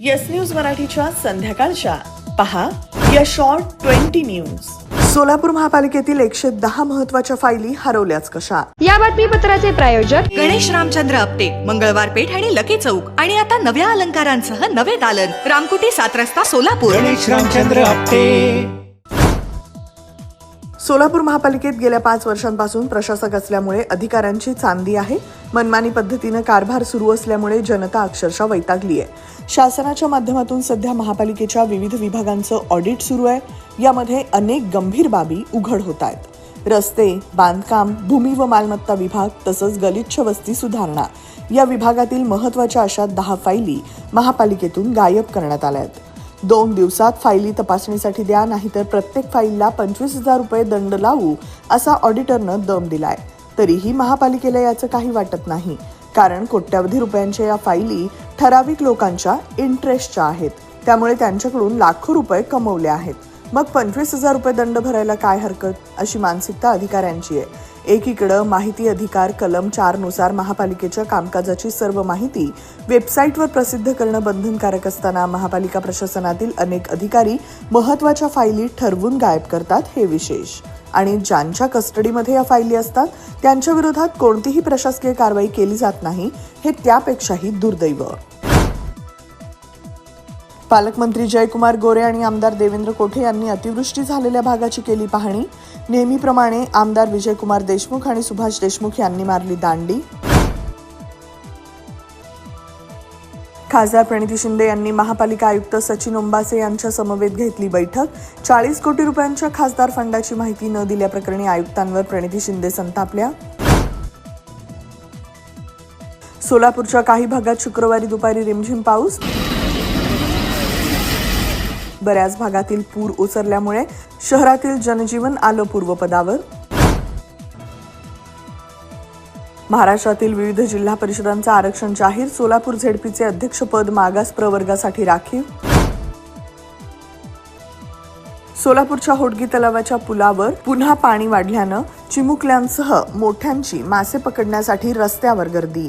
Yes news मराठीच्या संध्याकाळच्या. पहा या शॉर्ट ट्वेंटी न्यूज सोलापूर महापालिकेतील एकशे दहा महत्त्वाच्या फायली हरवल्याच कशा या बातमीपत्राचे प्रायोजक गणेश रामचंद्र आपटे मंगळवार पेठ आणि लकी चौक. आणि आता नव्या अलंकारांसह नवे दालन. रामकुटी सात रस्ता सोलापूर. गणेश रामचंद्र आपटे. सोलापूर महापालिकेत गेल्या पाच वर्षांपासून प्रशासक असल्यामुळे अधिकाऱ्यांची चांदी आहे. मनमानी पद्धतीनं कारभार सुरू असल्यामुळे जनता अक्षरशः वैतागली आहे शासनाच्या माध्यमातून सध्या महापालिकेच्या विविध विभागांचं ऑडिट सुरू आहे. यामध्ये अनेक गंभीर बाबी उघड होत आहेत. रस्ते बांधकाम भूमी व मालमत्ता विभाग तसंच गलिच्छ वस्ती सुधारणा या विभागातील महत्त्वाच्या अशा दहा फायली महापालिकेतून गायब करण्यात आल्या आहेत. दोन दिवसात फायली तपासणीसाठी द्या नाहीतर प्रत्येक फाईलला पंचवीस हजार रुपये दंड लावू असा ऑडिटरनं दम दिलाय. तरीही महापालिकेला याचं काही वाटत नाही कारण कोट्यावधी रुपयांच्या या फायली ठराविक लोकांच्या इंटरेस्टच्या आहेत. त्यामुळे त्यांच्याकडून लाखो रुपये कमवले आहेत. मग पंचवीस हजार रुपये दंड भरायला काय हरकत? अशी मानसिकता अधिकाऱ्यांची आहे. एकीकडं माहिती अधिकार कलम चारनुसार महापालिकेच्या कामकाजाची सर्व माहिती वेबसाईटवर प्रसिद्ध करणं बंधनकारक असताना महापालिका प्रशासनातील अनेक अधिकारी महत्त्वाच्या फायली ठरवून गायब करतात हे विशेष. आणि ज्यांच्या कस्टडीमध्ये या फायली असतात त्यांच्या विरोधात कोणतीही प्रशासकीय कारवाई केली जात नाही हे त्यापेक्षाही दुर्दैव. पालकमंत्री जयकुमार गोरे आणि आमदार देवेंद्र कोठे यांनी अतिवृष्टी झालेल्या भागाची केली पाहणी. नेहमीप्रमाणे आमदार विजयकुमार देशमुख आणि सुभाष देशमुख यांनी मारली दांडी. खासदार प्रणिती शिंदे यांनी महापालिका आयुक्त सचिन ओंबासे यांच्या समवेत घेतली बैठक. चाळीस कोटी रुपयांच्या खासदार फंडाची माहिती न दिल्याप्रकरणी आयुक्तांवर प्रणिती शिंदे संतापल्या. सोलापूरच्या काही भागात शुक्रवारी दुपारी रिमझिम पाऊस बऱ्याच भागातील पूर ओसरल्यामुळे शहरातील जनजीवन आलं पूर्वपदावर. महाराष्ट्रातील विविध जिल्हा परिषदांचं आरक्षण जाहीर सोलापूर झेडपीचे अध्यक्षपद मागास प्रवर्गासाठी राखीव. सोलापूरच्या होडगी तलावाच्या पुलावर पुन्हा पाणी वाढल्यानं चिमुकल्यांसह मोठ्यांची मासे पकडण्यासाठी रस्त्यावर गर्दी.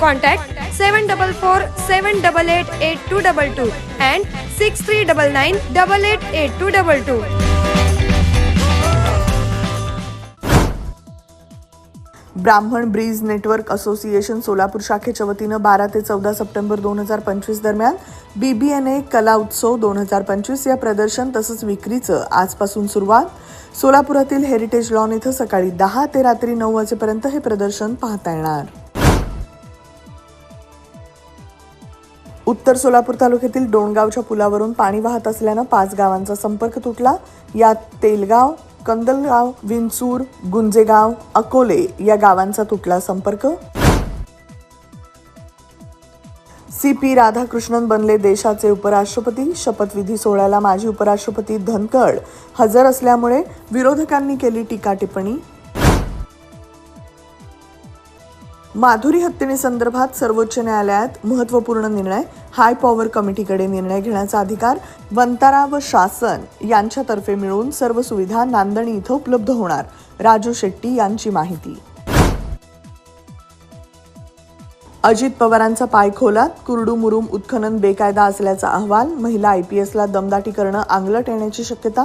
Contact seven double four seven double eight eight two double two and six three double nine double eight eight two double two Brahman bridge network association Solapur शाखेच्या वतीनं बारा ते चौदा सप्टेंबर दोन हजार पंचवीस दरम्यान बी बी एन ए कला उत्सव दोन हजार पंचवीस या प्रदर्शन तसंच विक्रीचं आजपासून सुरुवात. सोलापुरातील हेरिटेज लॉन इथं सकाळी दहा ते रात्री नऊ वाजेपर्यंत हे प्रदर्शन पाहता येणार. उत्तर सोलापूर तालुक्यातील डोणगावच्या पुलावरून पाणी वाहत असल्यानं पाच गावांचा संपर्क तुटला. यात तेलगाव कंदलगाव विंचूर गुंजेगाव अकोले या गावांचा तुटला संपर्क. सी पी राधाकृष्णन बनले देशाचे उपराष्ट्रपती. शपथविधी सोहळ्याला माजी उपराष्ट्रपती धनकड हजर असल्यामुळे विरोधकांनी केली टीका टिप्पणी. माधुरी हत्येसंदर्भात सर्वोच्च न्यायालयात महत्त्वपूर्ण निर्णय हाय पॉवर कमिटीकडे निर्णय घेण्याचा अधिकार वंतारा व शासन यांच्यातर्फे मिळून सर्व सुविधा नांदणी इथं उपलब्ध होणार. राजू शेट्टी यांची माहिती. अजित पवारांचा पाय खोलात कुरडू मुरुम उत्खनन बेकायदा असल्याचा अहवाल महिला आय पी एसला दमदाटी करणं आंगलट येण्याची शक्यता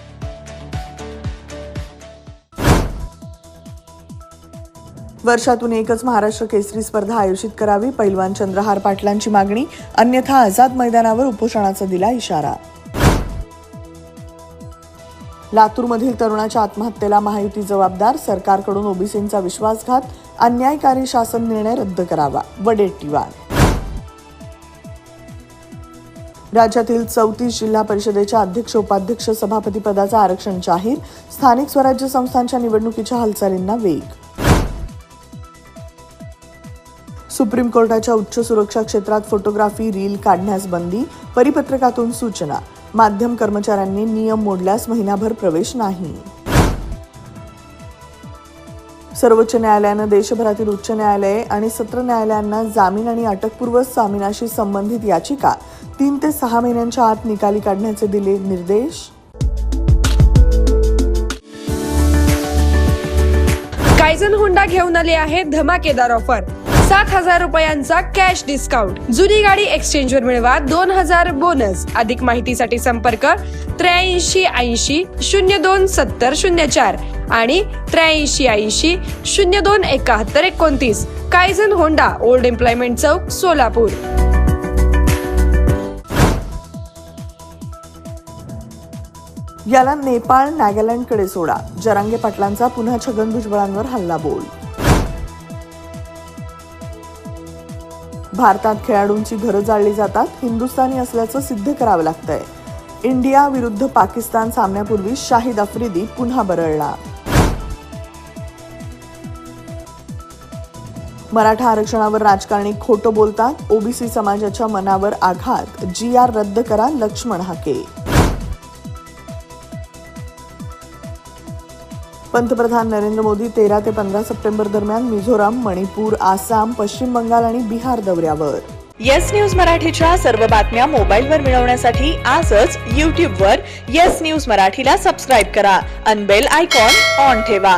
वर्षातून एकच महाराष्ट्र केसरी स्पर्धा आयोजित करावी. पैलवान चंद्रहार पाटलांची मागणी अन्यथा आझाद मैदानावर उपोषणाचा दिला इशारा. लातूरमधील तरुणाच्या आत्महत्येला महायुती जबाबदार सरकारकडून ओबीसींचा विश्वासघात अन्यायकारी शासन निर्णय रद्द करावा. वडेट्टीवार. राज्यातील चौतीस जिल्हा परिषदेच्या अध्यक्ष उपाध्यक्ष सभापतीपदाचं आरक्षण जाहीर. स्थानिक स्वराज्य संस्थांच्या निवडणुकीच्या हालचालींना वेग. सुप्रीम कोर्टाच्या उच्च सुरक्षा क्षेत्रात फोटोग्राफी रील काढण्यास बंदी परिपत्रकातून सूचना. माध्यम कर्मचाऱ्यांनी नियम मोडल्यास महिनाभर प्रवेश नाही. सर्वोच्च न्यायालयानं देशभरातील उच्च न्यायालये आणि सत्र न्यायालयांना जामीन आणि अटकपूर्व जामिनाशी संबंधित याचिका. तीन ते सहा महिन्यांच्या आत निकाली काढण्याचे दिले निर्देश. कायझन होंडा घेऊन आले आहे धमाकेदार ऑफर. सात हजार रुपयांचा कॅश डिस्काउंट जुनी गाडी एक्सचेंज वर मिळवा दोन हजार बोनस अधिक माहितीसाठी संपर्क त्र्याऐंशी ऐंशी शून्य दोन सत्तर शून्य चार आणि त्र्याऐंशी ऐंशी शून्य दोन एकाहत्तर एकोणतीस. कायझन होंडा ओल्ड एम्प्लॉयमेंट चौक सोलापूर याला नेपाळ नागालँडकडे सोडा. जरांगे पाटलांचा पुन्हा छगन भुजबळांवर हल्ला बोल. भारतात खेळाडूंची घरं जाळली जातात हिंदुस्थानी असल्याचं सिद्ध करावं लागतंय. इंडिया विरुद्ध पाकिस्तान सामन्यापूर्वी शाहिद आफ्रिदी पुन्हा बरळला. मराठा आरक्षणावर राजकारणी खोटं बोलतात ओबीसी समाजाच्या मनावर आघात जी आर रद्द करा लक्ष्मण हाके. पंतप्रधान नरेंद्र मोदी तेरा ते पंधरा सप्टेंबर दरम्यान मिझोराम मणिपूर आसाम पश्चिम बंगाल आणि बिहार दौऱ्यावर. येस न्यूज मराठीच्या सर्व बातम्या मोबाईलवर मिळवण्यासाठी आजच यूट्यूबवर येस न्यूज मराठीला सबस्क्राईब करा. अनबेल आयकॉन ऑन ठेवा.